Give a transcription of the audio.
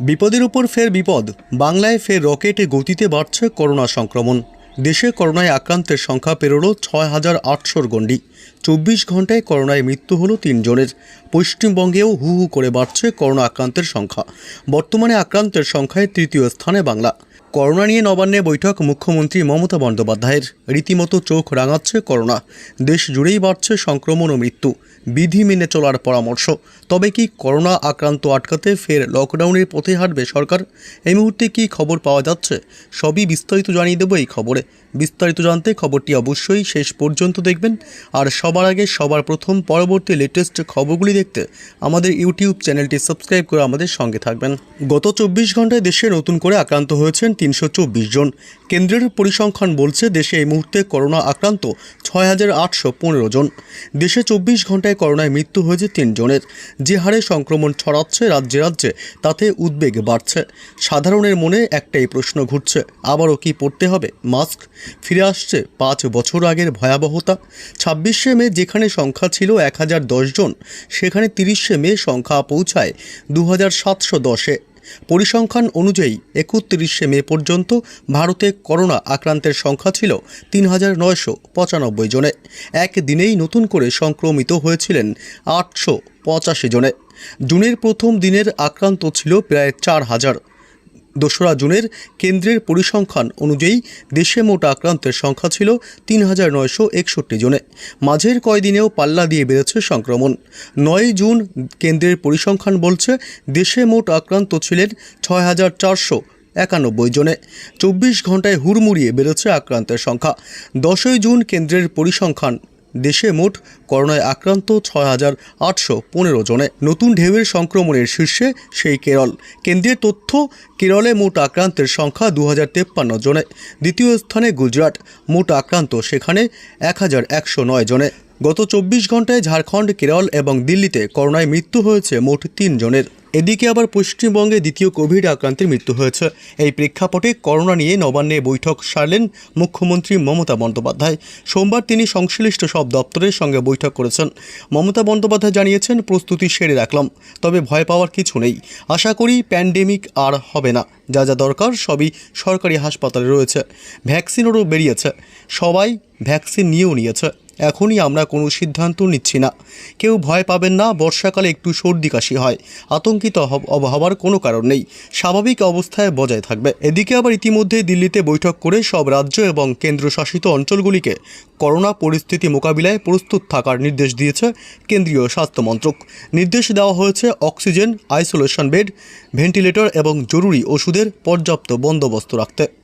বিপদের উপর ফের বিপদ, বাংলায় ফের রকেটে গতিতে বাড়ছে করোনা সংক্রমণ। দেশে করোনায় আক্রান্তের সংখ্যা পেরোলো ছয় হাজার আটশোর গণ্ডি। চব্বিশ ঘন্টায় করোনায় মৃত্যু হল তিনজনের। পশ্চিমবঙ্গেও হু হু করে বাড়ছে করোনা আক্রান্তের সংখ্যা। বর্তমানে আক্রান্তের সংখ্যায় তৃতীয় স্থানে বাংলা। করোনা নিয়ে নবান্নে বৈঠক, মুখ্যমন্ত্রী মমতা বন্দ্যোপাধ্যায়ের। রীতিমতো চোখ রাঙাচ্ছে করোনা। দেশ জুড়েই বাড়ছে সংক্রমণ ও মৃত্যু। বিধি মেনে চলার পরামর্শ। তবে কি করোনা আক্রান্ত আটকাতে ফের লকডাউনের পথে হাঁটবে সরকার? এই মুহূর্তে কি খবর পাওয়া যাচ্ছে? সবই বিস্তারিত জানিয়ে দেবো এই খবরে। বিস্তারিত জানতে খবরটি অবশ্যই শেষ পর্যন্ত দেখবেন। আর সবার আগে সবার প্রথম পরবর্তী লেটেস্ট খবরগুলি দেখতে আমাদের ইউটিউব চ্যানেলটি সাবস্ক্রাইব করে আমাদের সঙ্গে থাকবেন। গত চব্বিশ ঘন্টায় দেশে নতুন করে আক্রান্ত হয়েছেন তিনশো চব্বিশ জন। কেন্দ্রের পরিসংখ্যান বলছে, দেশে এই মুহূর্তে করোনা আক্রান্ত ছয় হাজার আটশো পনেরো জন। দেশে চব্বিশ ঘন্টায় করোনায় মৃত্যু হয়েছে তিনজনের। যে হারে সংক্রমণ ছড়াচ্ছে রাজ্যে রাজ্যে, তাতে উদ্বেগ বাড়ছে। সাধারণের মনে একটাই প্রশ্ন ঘুরছে, আবারও কি পড়তে হবে? মাস্ক? ফিরে আসছে পাঁচ বছর আগের ভয়াবহতা। ছাব্বিশে মে যেখানে সংখ্যা ছিল এক হাজার দশ জন, সেখানে তিরিশে মে সংখ্যা পৌঁছায় দু হাজার সাতশো দশে। পরিসংখ্যান অনুযায়ী একত্রিশে মে পর্যন্ত ভারতে করোনা আক্রান্তের সংখ্যা ছিল তিন হাজার নয়শো পঁচানব্বই জনে। একদিনেই নতুন করে সংক্রমিত হয়েছিলেন আটশো পঁচাশি জনে। জুনের প্রথম দিনের আক্রান্ত ছিল প্রায় চার হাজার। দোসরা জুনের কেন্দ্রের পরিসংখ্যান অনুযায়ী দেশে মোট আক্রান্তের সংখ্যা ছিল তিন হাজার নয়শো একষট্টি জনে। মাঝের কয়দিনেও পাল্লা দিয়ে বেড়েছে সংক্রমণ। নয় জুন কেন্দ্রের পরিসংখ্যান বলছে দেশে মোট আক্রান্ত ছিলেন ছয় হাজার চারশো একানব্বই জনে। চব্বিশ ঘন্টায় হুড়মুড়িয়ে বেড়েছে আক্রান্তের সংখ্যা। দশই জুন কেন্দ্রের পরিসংখ্যান দেশে মোট করোনায় আক্রান্ত ছয় হাজার আটশো পনেরো জনে। নতুন ঢেউয়ের সংক্রমণের শীর্ষে সেই কেরল। কেন্দ্রীয় তথ্য, কেরলে মোট আক্রান্তের সংখ্যা দু হাজার তেপ্পান্ন জনে। দ্বিতীয় স্থানে গুজরাট, মোট আক্রান্ত সেখানে এক হাজার একশো নয় জনে। গত চব্বিশ ঘন্টায় ঝাড়খণ্ড, কেরল এবং দিল্লিতে করোনায় মৃত্যু হয়েছে মোট তিন জনের। এদিকে আবার পশ্চিমবঙ্গে দ্বিতীয় কোভিড আক্রান্তের মৃত্যু হয়েছে। এই প্রেক্ষাপটে করোনা নিয়ে নবান্নে বৈঠক সারলেন মুখ্যমন্ত্রী মমতা বন্দ্যোপাধ্যায়। সোমবার তিনি সংশ্লিষ্ট সব দপ্তরের সঙ্গে বৈঠক করেছেন। মমতা বন্দ্যোপাধ্যায় জানিয়েছেন, প্রস্তুতি সেরে রাখলাম, তবে ভয় পাওয়ার কিছু নেই। আশা করি প্যান্ডেমিক আর হবে না। যা যা দরকার সবই সরকারি হাসপাতালে রয়েছে। ভ্যাকসিনেরও বেরিয়েছে। সবাই ভ্যাকসিন নিয়েও নিয়েছে। এখনই আমরা কোনো সিদ্ধান্ত নিচ্ছি না। কেউ ভয় পাবেন না, বর্ষাকালে একটু সর্দি কাশি হয়। আতঙ্কিত হব- হব- হওয়ার কোনো কারণ নেই। স্বাভাবিক অবস্থায় বজায় থাকবে। এদিকে আবার ইতিমধ্যে দিল্লিতে বৈঠক করে সব রাজ্য এবং কেন্দ্রশাসিত অঞ্চলগুলিকে করোনা পরিস্থিতি মোকাবিলায় প্রস্তুত থাকার নির্দেশ দিয়েছে কেন্দ্রীয় স্বাস্থ্য মন্ত্রক। নির্দেশ দেওয়া হয়েছে অক্সিজেন, আইসোলেশন বেড, ভেন্টিলেটর এবং জরুরি ওষুধের পর্যাপ্ত বন্দোবস্ত রাখতে।